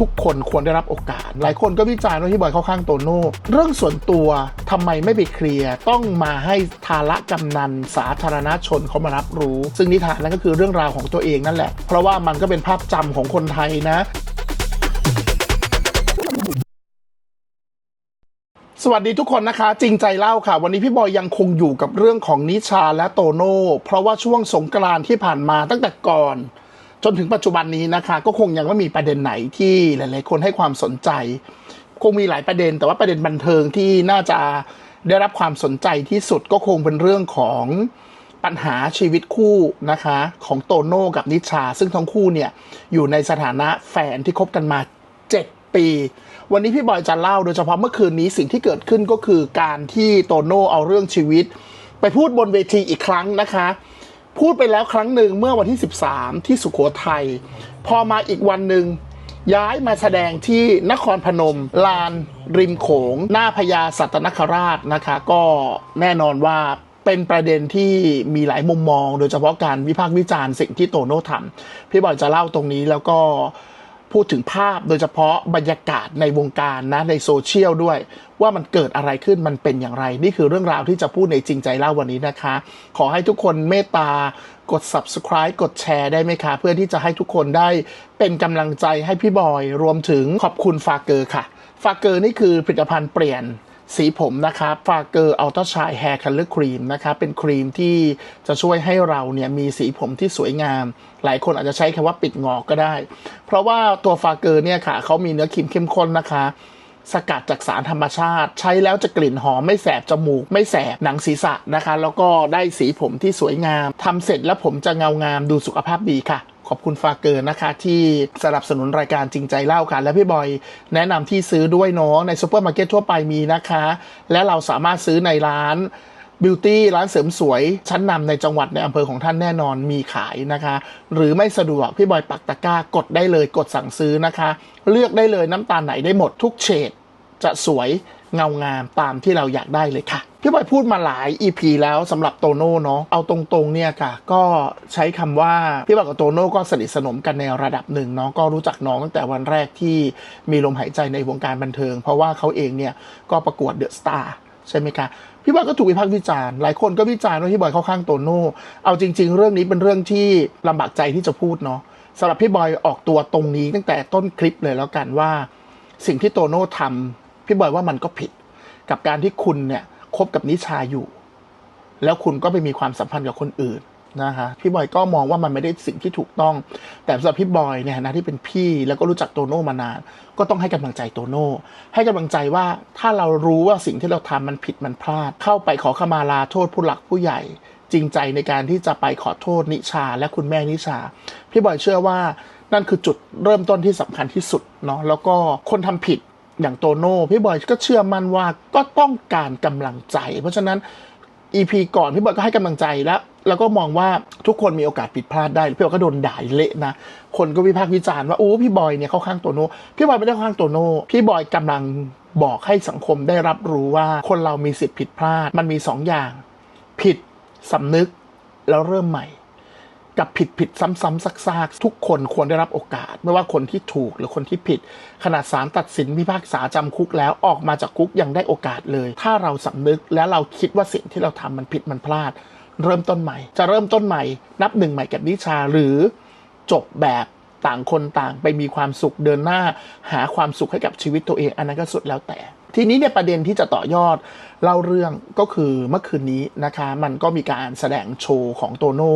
ทุกคนควรได้รับโอกาส หลายคนก็วิจารณ์ว่าพี่บอยเข้าข้างโตโน่เรื่องส่วนตัวทำไมไม่ไปเคลียร์ต้องมาให้ทาระกำนันสาธารณชนเขามารับรู้ ซึ่งนิทานนั้นก็คือเรื่องราวของตัวเองนั่นแหละ เพราะว่ามันก็เป็นภาพจำของคนไทยนะสวัสดีทุกคนนะคะ จริงใจเล่าค่ะ วันนี้พี่บอยยังคงอยู่กับเรื่องของนิชาและโตโน่เพราะว่าช่วงสงกรานต์ที่ผ่านมาตั้งแต่ก่อน จนถึงปัจจุบันนี้นะคะ ก็คงยังไม่มีประเด็นไหนที่หลาย ๆ คนให้ความสนใจ คงมีหลายประเด็น แต่ว่าประเด็นบันเทิงที่น่าจะได้รับความสนใจที่สุดก็คงเป็นเรื่องของปัญหาชีวิตคู่นะคะ ของโตโน่กับนิชา ซึ่งทั้งคู่เนี่ยอยู่ในสถานะแฟนที่คบกันมา 7 ปี วันนี้พี่บอยจะเล่าโดยเฉพาะเมื่อคืนนี้สิ่งที่เกิดขึ้นก็คือการที่โตโน่เอาเรื่องชีวิต ไปพูดบนเวทีอีกครั้งนะคะ พูดไปแล้วครั้งหนึ่งเมื่อวันที่ 13 ที่สุขโขทัยพอมาอีกวันหนึ่งย้ายมาแสดงที่นครพนม ลานริมโขง หน้าพญาสัตนคราชนะคะ ก็แน่นอนว่าเป็นประเด็นที่มีหลายมุมมอง โดยเฉพาะการวิพากษ์วิจารณ์สิ่งที่โตโน่ทำพี่บอยจะเล่าตรงนี้แล้วก็ พูดถึงภาพโดยเฉพาะบรรยากาศในวงการนะในโซเชียลด้วย ว่ามันเกิดอะไรขึ้นมันเป็นอย่างไร นี่คือเรื่องราวที่จะพูดในจริงใจเล่าวันนี้นะคะ ขอให้ทุกคนเมตตากด subscribe กดแชร์ได้ไหมคะ เพื่อที่จะให้ทุกคนได้เป็นกำลังใจให้พี่บอย รวมถึงขอบคุณฟาเกอร์ค่ะ ฟาเกอร์นี่คือผลิตภัณฑ์เปลี่ยน สีผมนะครับฟาเกอร์อัลต a าชายแฮร์คัลเลอร์ครีมนะครับเป็นครีมที่จะช่วยให้เราเนี่ยมีสีผมที่สวยงาม หลายคนอาจจะใช้คำว่าปิดงอกก็ได้ เพราะว่าตัวฟาเกอร์เนี่ยค่ะเขามีเนื้อครีมเข้มข้นนะคะ สกัดจากสารธรรมชาติ ใช้แล้วจะกลิ่นหอมไม่แสบจมูก ไม่แสบหนังศีรษะนะคะ แล้วก็ได้สีผมที่สวยงามทำเสร็จแล้วผมจะเงางามดูสุขภาพดีค่ะ ขอบคุณฟาเกอร์นะคะ ที่สนับสนุนรายการจริงใจเล่าค่ะ และพี่บอยแนะนำที่ซื้อด้วยเนาะในซูเปอร์มาร์เก็ตทั่วไปมีนะคะ และเราสามารถซื้อในร้านบิวตี้ร้านเสริมสวย ชั้นนำในจังหวัดในอำเภอของท่านแน่นอนมีขายนะคะ หรือไม่สะดวกพี่บอยปักตะกร้ากดได้เลยกดสั่งซื้อนะคะ เลือกได้เลยน้ำตาลไหนได้หมดทุกเฉด จะสวยเงางามตามที่เราอยากได้เลยค่ะ พี่บอยพูดมาหลาย EP แล้วสำหรับโตโน่เนาะเอาตรงๆเนี่ยค่ะ ก็ใช้คำว่า พี่บอยกับโตโน่ก็สนิทสนมกันในระดับหนึ่งเนาะก็รู้จักน้องตั้งแต่วันแรกที่มีลมหายใจในวงการบันเทิง เพราะว่าเขาเองเนี่ยก็ประกวดเดอะสตาร์ใช่ไหมคะพี่บอยก็ถูกวิพากษ์วิจารณ์หลายคนก็วิจารณ์ว่าพี่บอยเข้าข้างโตโน่เอาจริง ๆ เรื่องนี้เป็นเรื่องที่ลำบากใจที่จะพูดเนาะสำหรับพี่บอยออกตัวตรงนี้ตั้งแต่ต้นคลิปเลยแล้วกันว่า สิ่งที่โตโน่ทำ พี่บอยว่ามันก็ผิด กับการที่คุณเนี่ยคบกับนิชาอยู่ แล้วคุณก็ไปมีความสัมพันธ์กับคนอื่นนะคะพี่บอยก็มองว่ามันไม่ได้สิ่งที่ถูกต้อง แต่สำหรับพี่บอยเนี่ยนะที่เป็นพี่แล้วก็รู้จักโตโน่มานาน ก็ต้องให้กำลังใจโตโน่ให้กำลังใจว่าถ้าเรารู้ว่าสิ่งที่เราทำมันผิดมันพลาด เข้าไปขอขมาลาโทษผู้หลักผู้ใหญ่ จริงใจในการที่จะไปขอโทษนิชา และคุณแม่นิชา พี่บอยเชื่อว่านั่นคือจุดเริ่มต้นที่สำคัญที่สุดเนาะแล้วก็คนทำผิด อย่างโตโน่พี่บอยก็เชื่อมั่นว่าก็ต้องการกำลังใจ เพราะฉะนั้น EP ก่อนพี่บอยก็ให้กำลังใจแล้ว แล้วก็มองว่าทุกคนมีโอกาสผิดพลาดได้พี่บอยก็โดนด่าเละนะ คนก็วิพากษ์วิจารณ์ว่าโอ้พี่บอยเนี่ยเข้าข้างโตโน่พี่บอยไม่ได้เข้าข้างโตโน่พี่บอยกำลังบอกให้สังคมได้รับรู้ว่าคนเรามีสิทธิ์ผิดพลาด มันมีสองอย่าง ผิดสำนึกแล้วเริ่มใหม่ กับผิดผิดซ้ำๆซากๆ ทุกคนควรได้รับโอกาส ไม่ว่าคนที่ถูกหรือคนที่ผิด ขนาดศาลตัดสินพิพากษาจำคุกแล้วออกมาจากคุกยังได้โอกาสเลย ถ้าเราสำนึกและเราคิดว่าสิ่งที่เราทำมันผิดมันพลาด เริ่มต้นใหม่ จะเริ่มต้นใหม่ นับหนึ่งใหม่กับนิชาหรือจบแบบต่างคนต่างไปมีความสุขเดินหน้า หาความสุขให้กับชีวิตตัวเองอันนั้นก็สุดแล้วแต่ ทีนี้เนี่ยประเด็นที่จะต่อยอด เล่าเรื่องก็คือเมื่อคืนนี้นะคะ มันก็มีการแสดงโชว์ของโตโน่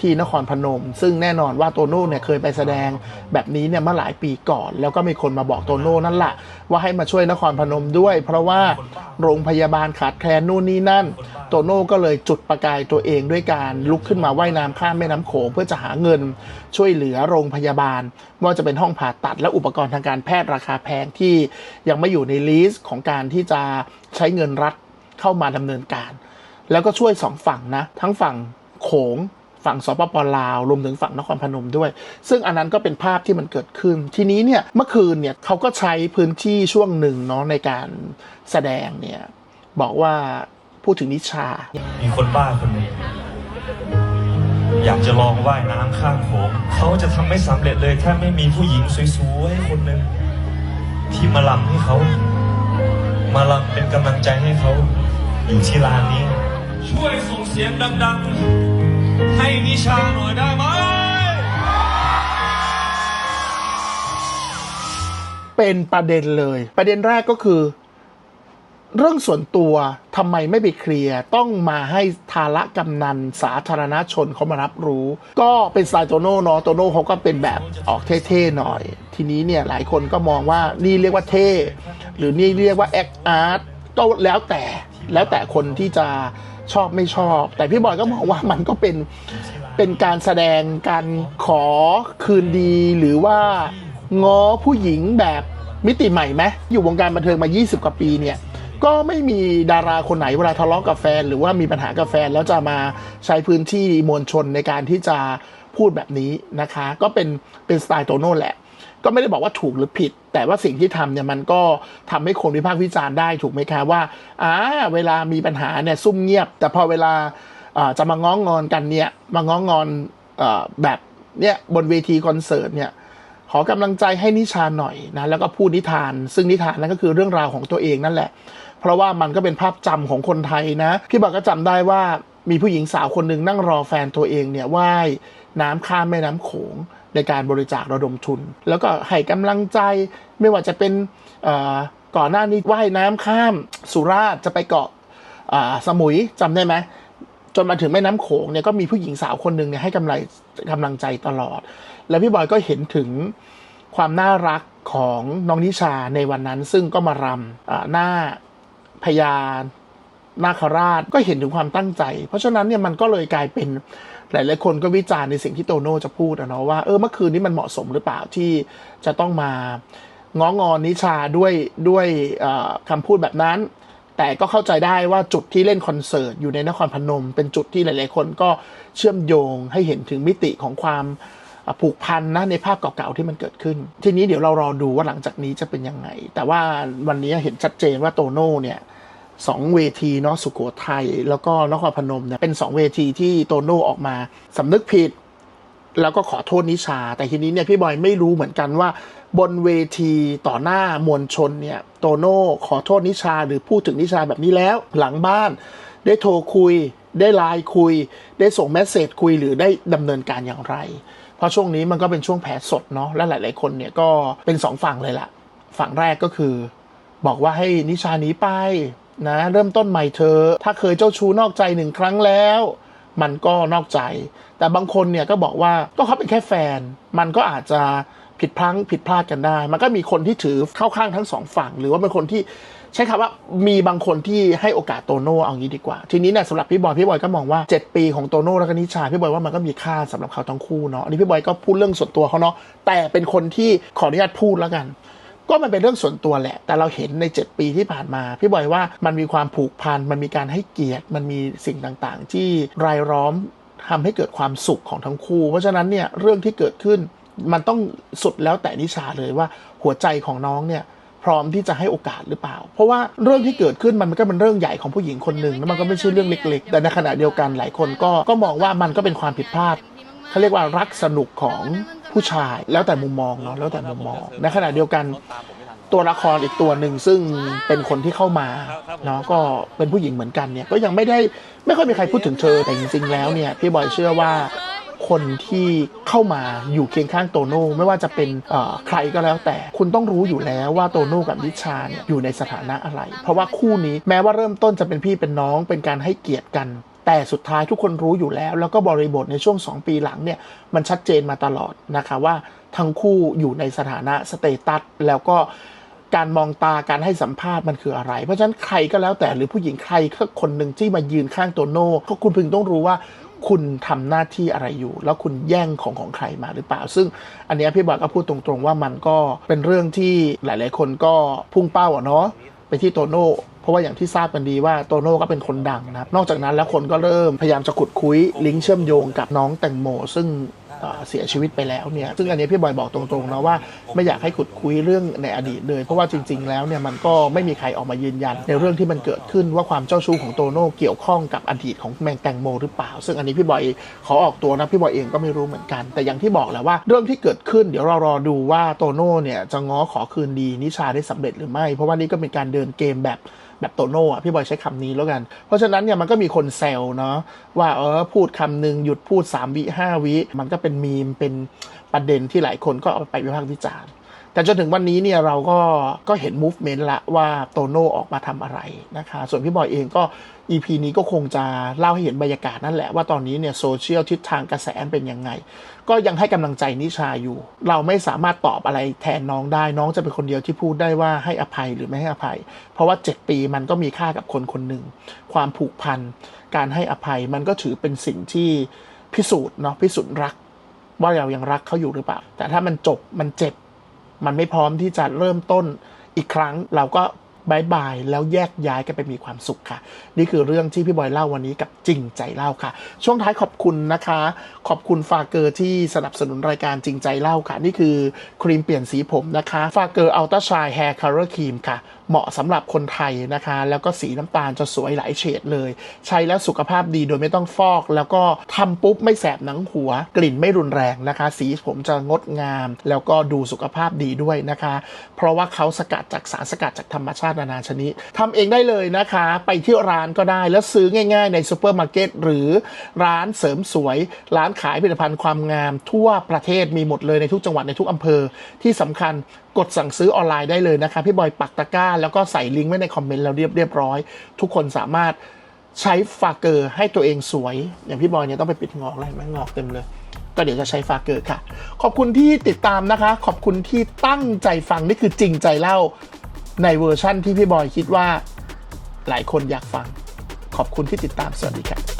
ที่นครพนม ซึ่งแน่นอนว่าโตโน่เนี่ยเคยไปแสดงแบบนี้เนี่ยเมื่อหลายปีก่อน แล้วก็มีคนมาบอกโตโน่นั่นแหละว่าให้มาช่วยนครพนมด้วย เพราะว่าโรงพยาบาลขาดแคลนนู่นนี่นั่น โตโน่ก็เลยจุดประกายตัวเองด้วยการลุกขึ้นมาว่ายน้ำข้ามแม่น้ำโขงเพื่อจะหาเงินช่วยเหลือโรงพยาบาลไม่ว่าจะเป็นห้องผ่าตัดและอุปกรณ์ทางการแพทย์ราคาแพงที่ยังไม่อยู่ในลิสต์ของการที่จะใช้เงินรัฐ เข้ามาดำเนินการ แล้วก็ช่วยสองฝั่งนะ ทั้งฝั่งโขงฝั่งสปปลาวรวมถึงฝั่งนครพนมด้วย ซึ่งอันนั้นก็เป็นภาพที่มันเกิดขึ้น ทีนี้เนี่ยเมื่อคืนเนี่ยเขาก็ใช้พื้นที่ช่วงหนึ่งเนาะในการแสดงเนี่ยบอกว่าพูดถึงนิชา มีคนบ้าคนหนึ่งอยากจะลองว่ายน้ำข้ามโขงเขาจะทำไม่สำเร็จเลยถ้าไม่มีผู้หญิงสวยๆคนหนึ่งที่มาลำให้เขา มาลำเป็นกำลังใจให้เขา อยู่ที่ลานนี้ ช่วยส่งเสียงดังๆ ให้นิชาหน่อยได้ไหม เป็นประเด็นเลย ประเด็นแรกก็คือ เรื่องส่วนตัวทำไมไม่ไปเคลียร์ ต้องมาให้ทาระกำนันสาธารณชนเขามารับรู้ ก็เป็นสไตล์โตโน่เนาะโตโน่เขาก็เป็นแบบออกเท่ๆหน่อย ทีนี้เนี่ยหลายคนก็มองว่านี่เรียกว่าเท่ หรือนี่เรียกว่าแอคอาร์ตก็แล้วแต่ แล้วแต่คนที่จะชอบไม่ชอบ แต่พี่บอยก็มองว่ามันก็เป็นเป็นการแสดงการขอคืนดีหรือว่าง้อผู้หญิงแบบมิติใหม่ไหมอยู่วงการบันเทิงมา 20 กว่าปีเนี่ยก็ไม่มีดาราคนไหนเวลาทะเลาะกับแฟน หรือว่ามีปัญหากับแฟน แล้วจะมาใช้พื้นที่มวลชนในการที่จะพูดแบบนี้นะคะ ก็เป็นเป็นสไตล์โตโน่แหละ ก็ไม่ได้บอกว่าถูกหรือผิด แต่ว่าสิ่งที่ทำเนี่ยมันก็ทำให้คนวิพากษ์วิจารณ์ได้ถูกไหมคะว่าอ่าเวลามีปัญหาเนี่ยซุ่มเงียบ แต่พอเวลาจะมาง้องงอนกันเนี่ยมาง้องงอนอแบบเนี่ยบนเวทีคอนเสิร์ตเนี่ยขอกำลังใจให้นิชาหน่อยนะแล้วก็พูดนิทาน ซึ่งนิทานนั่นก็คือเรื่องราวของตัวเองนั่นแหละ เพราะว่ามันก็เป็นภาพจำของคนไทยนะพี่บอกก็จำได้ว่า มีผู้หญิงสาวคนหนึ่งนั่งรอแฟนตัวเองเนี่ยว่ายน้ำข้ามแม่น้ำโขงในการบริจาคระดมทุน แล้วก็ให้กำลังใจไม่ว่าจะเป็นก่อนหน้านี้ว่ายน้ำข้ามสุราษฎร์จะไปเกาะสมุยจำได้ไหมจนมาถึงแม่น้ำโขงเนี่ยก็มีผู้หญิงสาวคนหนึ่งเนี่ยให้กำลังกำลังใจตลอด แล้วพี่บอยก็เห็นถึงความน่ารักของน้องนิชาในวันนั้น ซึ่งก็มารำอ่าหน้าพญาน นาคราชก็เห็นถึงความตั้งใจ เพราะฉะนั้นเนี่ยมันก็เลยกลายเป็นหลายๆคนก็วิจารณ์ในสิ่งที่โตโน่จะพูดอะเนาะว่าเออเมื่อคืนนี้มันเหมาะสมหรือเปล่าที่จะต้องมาง้องอนนิชาด้วยด้วยคำพูดแบบนั้น แต่ก็เข้าใจได้ว่าจุดที่เล่นคอนเสิร์ตอยู่ในนครพนม เป็นจุดที่หลาย ๆ คนก็เชื่อมโยงให้เห็นถึงมิติของความผูกพันนะในภาพเก่าๆที่มันเกิดขึ้น ทีนี้เดี๋ยวเรารอดูว่าหลังจากนี้จะเป็นยังไง แต่ว่าวันนี้เห็นชัดเจนว่าโตโน่เนี่ย สองเวทีเนาะสุโขทัยแล้วก็นครพนมเนี่ยเป็นสองเวทีที่โตโน่ออกมาสำนึกผิด แล้วก็ขอโทษนิชา แต่ทีนี้เนี่ยพี่บอยไม่รู้เหมือนกันว่า บนเวทีต่อหน้ามวลชนเนี่ยโตโน่ขอโทษนิชาหรือพูดถึงนิชาแบบนี้แล้วหลังบ้าน ได้โทรคุย ได้ไลน์คุย ได้ส่งเมสเซจคุยหรือได้ดำเนินการอย่างไร เพราะช่วงนี้มันก็เป็นช่วงแผลสดเนาะและหลาย ๆ คนเนี่ยก็เป็นสองฝั่งเลยล่ะ ฝั่งแรกก็คือ บอกว่าให้นิชาหนีไป นะ เริ่มต้นใหม่เธอ ถ้าเคยเจ้าชู้นอกใจหนึ่งครั้งแล้ว มันก็นอกใจ แต่บางคนเนี่ยก็บอกว่าก็เขาเป็นแค่แฟน มันก็อาจจะผิดพลั้งผิดพลาดกันได้ มันก็มีคนที่ถือเข้าข้างทั้งสองฝั่ง หรือว่าเป็นคนที่ใช้คำว่ามีบางคนที่ให้โอกาสโตโน่เอางี้ดีกว่า ทีนี้เนี่ยสำหรับพี่บอยพี่บอยก็มองว่า 7 ปีของโตโน่แล้วก็นิชาพี่บอยว่ามันก็มีค่าสำหรับเขาทั้งคู่เนาะอันนี้พี่บอยก็พูดเรื่องส่วนตัวเขาเนาะแต่เป็นคนที่ขออนุญาตพูดแล้วกัน ก็มันเป็นเรื่องส่วนตัวแหละ แต่เราเห็นใน 7 ปีที่ผ่านมา พี่บอยว่ามันมีความผูกพัน มันมีการให้เกียรติ มันมีสิ่งต่างๆ ที่รายล้อมทำให้เกิดความสุขของทั้งคู่ เพราะฉะนั้นเนี่ยเรื่องที่เกิดขึ้นมันต้องสุดแล้วแต่นิชาเลยว่าหัวใจของน้องเนี่ยพร้อมที่จะให้โอกาสหรือเปล่า เพราะว่าเรื่องที่เกิดขึ้นมันก็เป็นเรื่องใหญ่ของผู้หญิงคนหนึ่งแล้วมันก็ไม่ใช่เรื่องเล็ก ๆ แต่ในขณะเดียวกันหลายคนก็ก็มองว่ามันก็เป็นความผิดพลาดเขาเรียกว่ารักสนุกของ ผู้ชายแล้วแต่มุมมองเนาะแล้วแต่มุมมอง ในขณะเดียวกันตัวละครอีกตัวหนึ่งซึ่งเป็นคนที่เข้ามาเนาะก็เป็นผู้หญิงเหมือนกันเนี่ยก็ยังไม่ได้ไม่ค่อยมีใครพูดถึงเธอแต่จริงๆแล้วเนี่ยพี่บอยเชื่อว่าคนที่เข้ามาอยู่เคียงข้างโตโน่ไม่ว่าจะเป็นเอ่อใครก็แล้วแต่ คุณต้องรู้อยู่แล้วว่าโตโน่กับนิชาเนี่ยอยู่ในสถานะอะไร เพราะว่าคู่นี้แม้ว่าเริ่มต้นจะเป็นพี่เป็นน้องเป็นการให้เกียรติกัน แต่สุดท้ายทุกคนรู้อยู่แล้ว แล้วก็บริบทในช่วง 2 ปีหลังเนี่ยมันชัดเจนมาตลอดนะคะว่าทั้งคู่อยู่ในสถานะสเตตัสแล้วก็การมองตาการให้สัมภาษณ์มันคืออะไร เพราะฉะนั้นใครก็แล้วแต่หรือผู้หญิงใครก็คนหนึ่งที่มายืนข้างโตโน่ก็คุณพึงต้องรู้ว่าคุณทำหน้าที่อะไรอยู่ แล้วคุณแย่งของของใครมาหรือเปล่า ซึ่งอันนี้พี่บอยก็พูดตรงๆว่ามันก็เป็นเรื่องที่หลาย ๆ คนก็พุ่งเป้าอะเนาะไปที่โตโน่ ราะว่าอย่างที่ทราบกันดีว่าโตโน่ก็เป็นคนดังนะครับ นอกจากนั้นแล้วคนก็เริ่มพยายามจะขุดคุยลิงก์เชื่อมโยงกับน้องแตงโม ซึ่งเสียชีวิตไปแล้วเนี่ย ซึ่งอันนี้พี่บอยบอกตรงๆนะว่าไม่อยากให้ขุดคุยเรื่องในอดีตเลย เพราะว่าจริง ๆ แล้วเนี่ยมันก็ไม่มีใครออกมายืนยัน ในเรื่องที่มันเกิดขึ้นว่าความเจ้าชู้ของโตโน่เกี่ยวข้องกับอดีตของแมงแตงโมหรือเปล่า ซึ่งอันนี้พี่บอยขอออกตัวนะพี่บอยเองก็ไม่รู้เหมือนกัน แต่อย่างที่บอกแหละว่าเรื่องที่เกิดขึ้นเดี๋ยวเรารอดูว่าโตโน่เนี่ยจะง้อขอคืนดีนิชาได้สำเร็จหรือไม่ เพราะว่านี่ก็เป็นการเดินเกมแบบ แบบโตโน่อะพี่บอยใช้คำนี้แล้วกัน เพราะฉะนั้นเนี่ยมันก็มีคนแซวเนาะว่าเออพูดคำหนึ่งหยุดพูด3วิ5วิมันก็เป็นมีมเป็นประเด็นที่หลายคนก็เอาไปวิพากษ์วิจารณ์ แต่จนถึงวันนี้เนี่ยเราก็ก็เห็น movement ละว่าโตโน่ออกมาทำอะไรนะคะ ส่วนพี่บอยเองก็ EP นี้ก็คงจะเล่าให้เห็นบรรยากาศนั่นแหละว่าตอนนี้เนี่ยโซเชียลทิศทางกระแสเป็นยังไง ก็ยังให้กำลังใจนิชาอยู่ เราไม่สามารถตอบอะไรแทนน้องได้น้องจะเป็นคนเดียวที่พูดได้ว่าให้อภัยหรือไม่ให้อภัย เพราะว่า 7 ปีมันก็มีค่ากับคนคนหนึ่งความผูกพันการให้อภัยมันก็ถือเป็นสิ่งที่พิสูจน์เนาะพิสูจน์รัก ว่าเรายังรักเขาอยู่หรือเปล่า แต่ถ้ามันจบมันเจ็บ มันไม่พร้อมที่จะเริ่มต้นอีกครั้งเราก็บายบายแล้วแยกย้ายกันไปมีความสุขค่ะ นี่คือเรื่องที่พี่บอยเล่าวันนี้กับจริงใจเล่าค่ะ ช่วงท้ายขอบคุณนะคะ ขอบคุณฟาเกอร์ที่สนับสนุนรายการจริงใจเล่าค่ะ นี่คือครีมเปลี่ยนสีผมนะคะฟาเกอร์อัลตราชายแฮร์คาร์เลอร์ครีมค่ะ เหมาะสำหรับคนไทยนะคะ แล้วก็สีน้ำตาลจะสวยหลายเฉดเลย ใช้แล้วสุขภาพดีโดยไม่ต้องฟอก แล้วก็ทำปุ๊บไม่แสบหนังหัว กลิ่นไม่รุนแรงนะคะ สีผมจะงดงาม แล้วก็ดูสุขภาพดีด้วยนะคะ เพราะว่าเขาสกัดจากสารสกัดจากธรรมชาตินานาชนิดทำเองได้เลยนะคะ ไปที่ร้านก็ได้แล้วซื้อง่ายๆ ในซูเปอร์มาร์เก็ตหรือร้านเสริมสวย ร้านขายผลิตภัณฑ์ความงาม ทั่วประเทศมีหมดเลยในทุกจังหวัดในทุกอำเภอ ที่สำคัญกดสั่งซื้อออนไลน์ได้เลยนะคะพี่บอยปักตะกร้าแล้วก็ใส่ลิงก์ไว้ในคอมเมนต์แล้วเรียบเรียบร้อย ทุกคนสามารถใช้ฟาเกอร์ให้ตัวเองสวย อย่างพี่บอยเนี่ยต้องไปปิดงอกอะไรไหมงอกเต็มเลย ก็เดี๋ยวจะใช้ฟาเกอร์ค่ะ ขอบคุณที่ติดตามนะคะ ขอบคุณที่ตั้งใจฟังนี่คือจริงใจเล่าในเวอร์ชั่นที่พี่บอยคิดว่าหลายคนอยากฟัง ขอบคุณที่ติดตามสวัสดีครับ